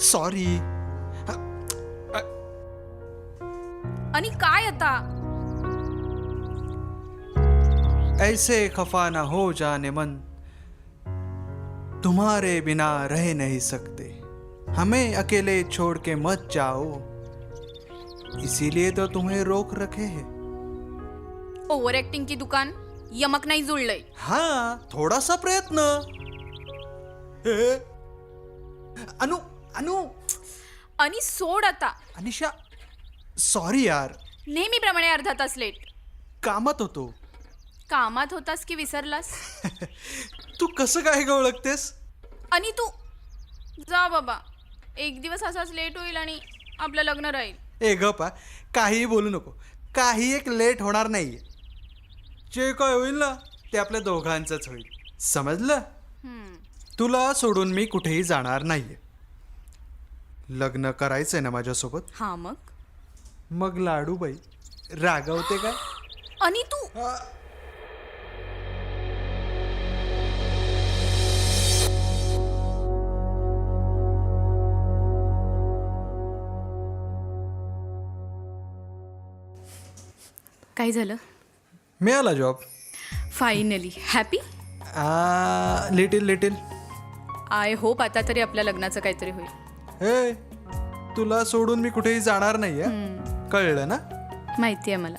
Sorry आणि काय आता? ऐसे खफा ना हो जाने मन तुम्हारे बिना रह नहीं सकते। हमें अकेले छोड़ के मत जाओ। इसीलिए तो तुम्हें रोक रखे हैं। ओव्हर ऍक्टिंग की दुकान यमक नाही जुळलंय हाँ थोडासा प्रयत्न। ए, अनु अनु! आणि सोड आता. अनिशा सॉरी यार. नेहमीप्रमाणे अर्धा तास लेट कामात होतो. कामात होतास की विसरलास? तू कसं काय ग ओळखतेस? आणि तू जा बाबा. एक दिवस असाच लेट होईल आणि आपलं लग्न राहील. ए गपा काहीही बोलू नको. काही एक लेट होणार नाहीये. जे काय होईल ना ते आपल्या दोघांचंच होईल. समजलं? हम्म. तुला सोडून मी कुठेही जाणार नाहीये. लग्न करायचंय ना माझ्यासोबत? हा मग? मग लाडूबाई रागवते काय? आणि तू? काय झालं? मिळाला job finally happy little little I hope आता तरी आपल्या लग्नाचं काहीतरी होईल. हे तुला सोडून मी कुठेही जाणार नाहीये. कळलं ना? माहिती आहे मला.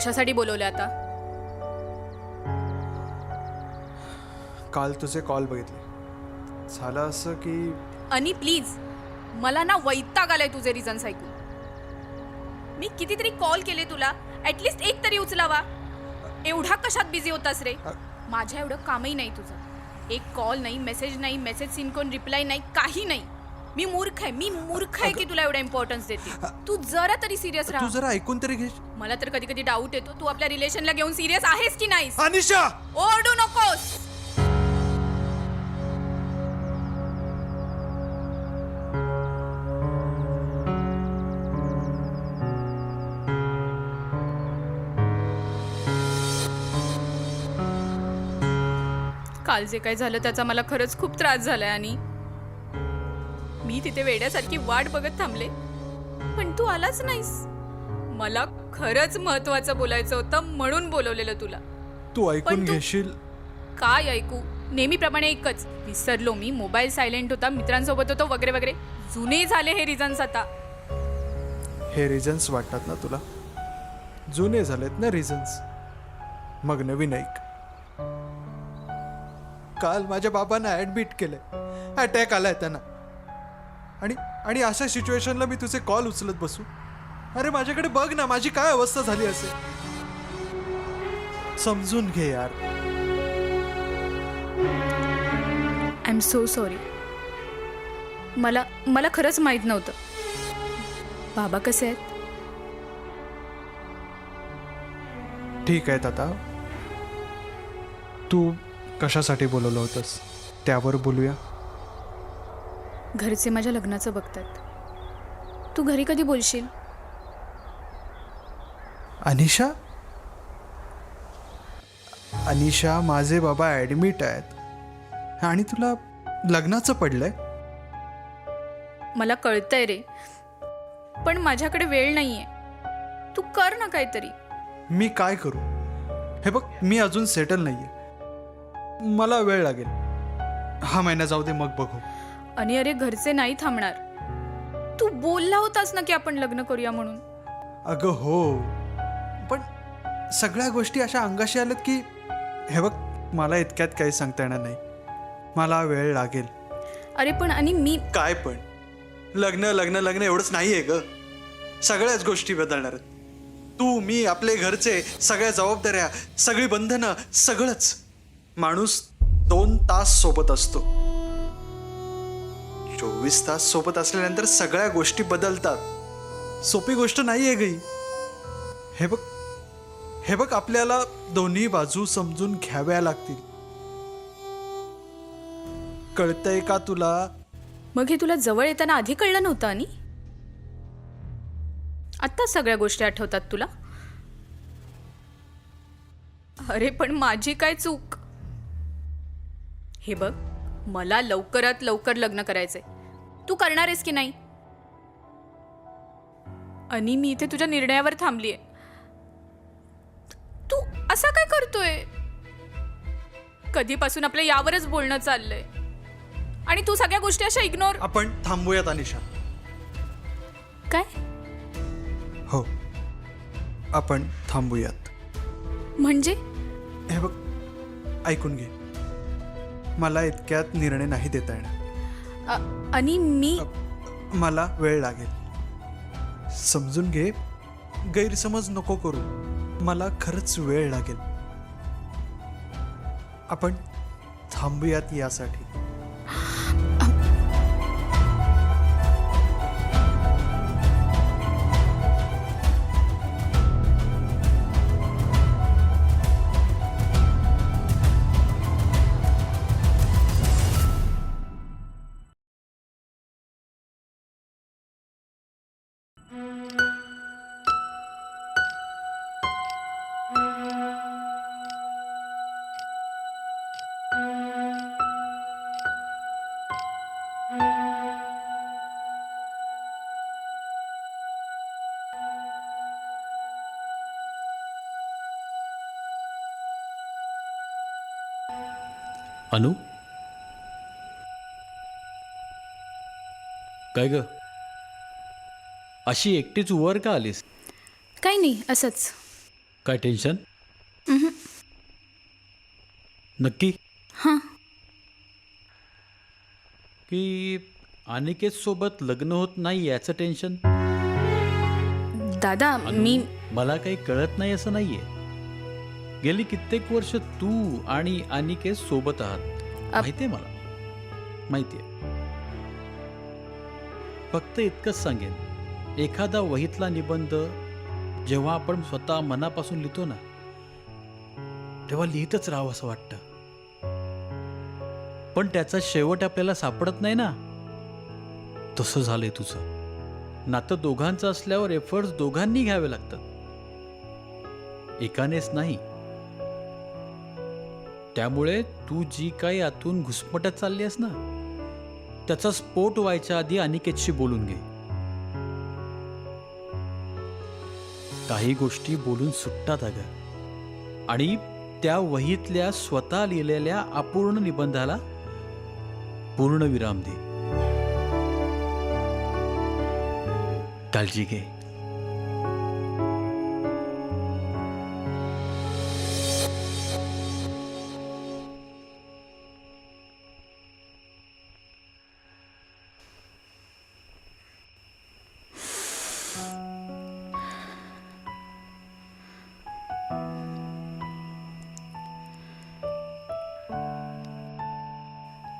कशासाठी बोलवलं आता? काल तुझे कॉल बघितले. झालं असं की आणि प्लीज मला ना वैताग आलाय तुझे रिझन्स ऐकून. मी कितीतरी कॉल केले तुला ऍटलिस्ट एक तरी उचलावा. एवढा कशात बिझी होतास रे? माझ्या एवढं कामही नाही तुझं. एक कॉल नाही मेसेज नाही मेसेज सीन कोण रिप्लाय नाही काही नाही. मी मूर्ख आहे मी मूर्ख आहे की तुला एवढा इम्पॉर्टन्स देते? तू जरा तरी सिरियस तू राहा. जरा ऐकून तरी घे. मला तर कधी कधी डाऊट येतो तू आपल्या रिलेशनला घेऊन सिरियस आहेस की नाहीस? अनिशा! ओरडू नकोस! काल जे काय झालं त्याचा मला खरंच खूप त्रास झालाय आणि मी तिथे वेड्यासारखी वाट बघत थांबले. पण तू आलाच नाहीस. मला खरंच महत्वाचं बोलायचं होतं म्हणून बोलवलेलं तुला. तू ऐकून पण तू- घेशील? काय ऐकू? नेहमीप्रमाणे एकच. विसरलो मी. मोबाईल सायलेंट होता. मित्रांसोबत होतो वगैरे वगैरे. जुने झाले हे रिझन्स आता. हे रिझन्स वाटतात ना तुला? जुने झालेत ना रिझन्स मग नवीन ऐक. काल माझ्या बाबांना ऍडमिट केलंय. अटॅक आलाय त्यांना. आणि आणि अशा सिच्युएशनला मी तुझे कॉल उचलत बसू. अरे माझ्याकडे बघ ना माझी काय अवस्था झाली असेल. समजून घे यार. आय एम सो सॉरी मला मला खरंच माहीत नव्हतं. बाबा कसे आहेत? ठीक आहे आता तू कशासाठी बोलवलं होतंस? त्यावर बोलूया. घरचे माझ्या लग्नाचं बघतात. तू घरी कधी बोलशील? अनिशा? अनिशा माझे बाबा ॲडमिट आहेत. आणि तुला लग्नाचं पडलंय? मला कळतंय रे. पण माझ्याकडे वेळ नाहीये. तू कर ना काहीतरी. मी काय करू? हे बघ मी अजून सेटल नाहीये. मला वेळ लागेल. हा महिना जाऊ दे मग बघू. आणि अरे घरचे नाही थांबणार. तू बोलला होतास ना की आपण लग्न करूया म्हणून? अगं हो. पण सगळ्या गोष्टी अशा अंगाशी आल्यात की हे बघ मला इतक्यात काही सांगता येणार नाही. मला वेळ लागेल. अरे पण आणि मी काय पण? लग्न लग्न लग्न एवढंच नाही आहे ग. सगळ्याच गोष्टी बदलणार आहेत. तू मी आपले घरचे सगळ्या जबाबदाऱ्या सगळी बंधनं सगळंच. माणूस दोन तास सोबत असतो. चोवीस तास सोबत असल्यानंतर सगळ्या गोष्टी बदलतात. सोपी गोष्ट नाही आहे गई हे बघ हे बघ आपल्याला दोन्ही बाजू समजून घ्याव्या लागतील. कळतंय का तुला? मग हे तुला जवळ येताना आधी कळलं नव्हतं आणि? आत्ता सगळ्या गोष्टी आठवतात तुला? अरे पण माझी काय चूक? हे बघ. मला लवकरात लवकर लग्न करायचंय. तू करणार आहेस की नाही? आणि मी इथे तुझ्या निर्णयावर थांबलीये. तू असा काय करतोय? कधीपासून आपलं यावरच बोलणं चाललंय. आणि तू सगळ्या गोष्टी अशा इग्नोर आपण थांबूयात अनिशा. काय? हो. आपण थांबूयात. म्हणजे? हे बघ ऐकून घे. मला इतक्यात निर्णय नाही देता येणार. अ- आणि मी मला वेळ लागेल. समजून घे गैरसमज नको करू. मला खरंच वेळ लागेल. आपण थांबूयात यासाठी. अनु? काय ग? अशी एकटीच वर का आलीस? काही नाही असंच. काय टेन्शन? नक्की? हां. की अनिकेत सोबत लग्न होत नाही याचं टेन्शन? दादा मी मला काही कळत नाही असं नाहीये. गेली कित्येक वर्ष तू आणि अनिकेत सोबत आहात. माहितीये मला? माहितीये. फक्त इतकंच सांगेन. एखादा वहीतला निबंध जेव्हा आपण स्वतः मनापासून लिहितो ना तेव्हा लिहितच राहावं असं वाटतं. पण त्याचा शेवट आपल्याला सापडत नाही ना. तसं झालंय तुझं. नातं दोघांचं असल्यावर एफर्ट्स दोघांनी घ्यावे लागतात. एकानेच नाही त्यामुळे तू जी काही आतून घुसमटत चालली आहेस ना त्याचा स्फोट व्हायच्या आधी अनिकेतशी बोलून घे. काही गोष्टी बोलून सुटतात अगं. आणि त्या वहीतल्या स्वतः लिहिलेल्या अपूर्ण निबंधाला पूर्ण विराम दे. काळजी घे.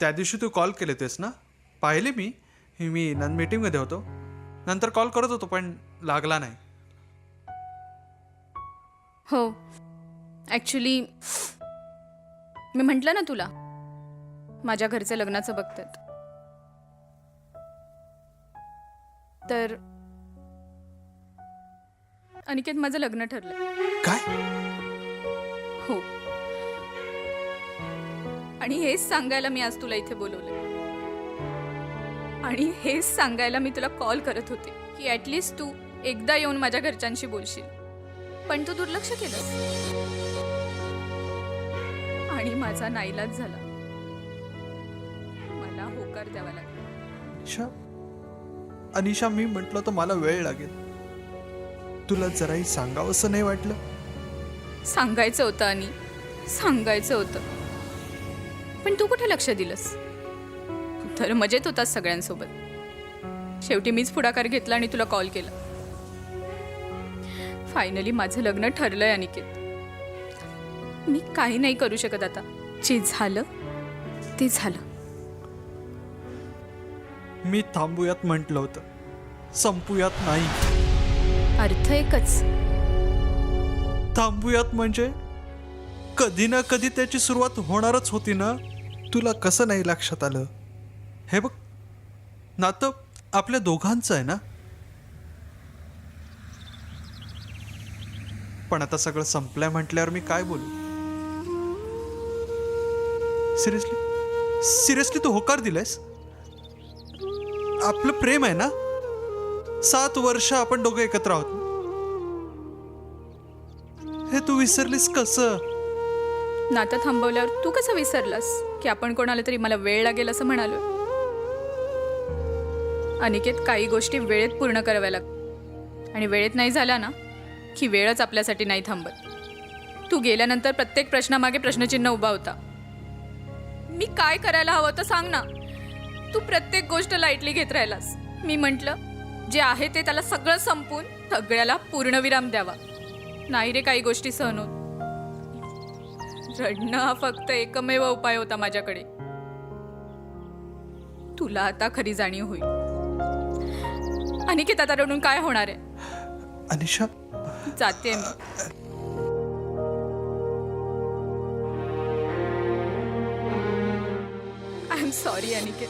त्या दिवशी तू कॉल केले होतेस ना? पाहिले मी. मी नन मीटिंगमध्ये होतो. नंतर कॉल करत होतो पण लागला नाही. हो. ॲक्च्युली मी म्हटलं ना तुला माझ्या घरचे लग्नाचं बघतात. तर अनिकेत माझं लग्न ठरलं. काय? आणि हेच सांगायला मी आज तुला इथे बोलवलं. आणि हेच सांगायला मी तुला कॉल करत होते की ॲटलिस्ट तू एकदा येऊन माझ्या घरच्यांशी बोलशील. पण तू दुर्लक्ष केलंस. आणि माझा नाईलाज झाला. मला होकार द्यावा लागला. अनिशा अनिशा मी म्हटलं तर मला वेळ लागेल. तुला जराही सांगावंसं नाही वाटलं? सांगायचं होतं आणि सांगायचं होतं. पण तू कुठे लक्ष दिलंस? तर मजेत होतास सगळ्यांसोबत. शेवटी मीच पुढाकार घेतला आणि तुला कॉल केला. फायनली माझं लग्न ठरलंय अनिकेत. मी काही नाही करू शकत आता. जे झालं ते झालं. मी थांबूयात म्हटलं होतं. संपूयात नाही. अर्थ एकच. थांबूयात म्हणजे कधी ना कधी त्याची सुरुवात होणारच होती ना? तुला कसं नाही लक्षात आलं? हे बघ नातं आपल्या दोघांचं आहे ना? पण आता सगळं संपलंय म्हटल्यावर मी काय बोलू? सिरियसली सिरियसली तू होकार दिलायस? आपलं प्रेम आहे ना? सात वर्ष आपण दोघं एकत्र आहोत. हे तू विसरलीस कसं? नातं थांबवल्यावर तू कसं विसरलास की आपण कोणाला तरी मला वेळ लागेल असं म्हणालो अनिकेत काही गोष्टी वेळेत पूर्ण कराव्या लागतात आणि वेळेत नाही झाल्या ना की वेळच आपल्यासाठी नाही थांबत. तू गेल्यानंतर प्रत्येक प्रश्नामागे प्रश्नचिन्ह उभा होता. मी काय करायला हवं तर सांग ना. तू प्रत्येक गोष्ट लाईटली घेत राहिलास. मी म्हटलं जे आहे ते त्याला सगळं संपून सगळ्याला पूर्णविराम द्यावा. नाही रे काही गोष्टी सहन होत. रडणं हा फक्त एकमेव उपाय होता माझ्याकडे. तुला आता खरी जाणीव होईल. अनिकेत आता रडून काय होणार आहे? अनिशा? जाते मी. I am sorry Aniket.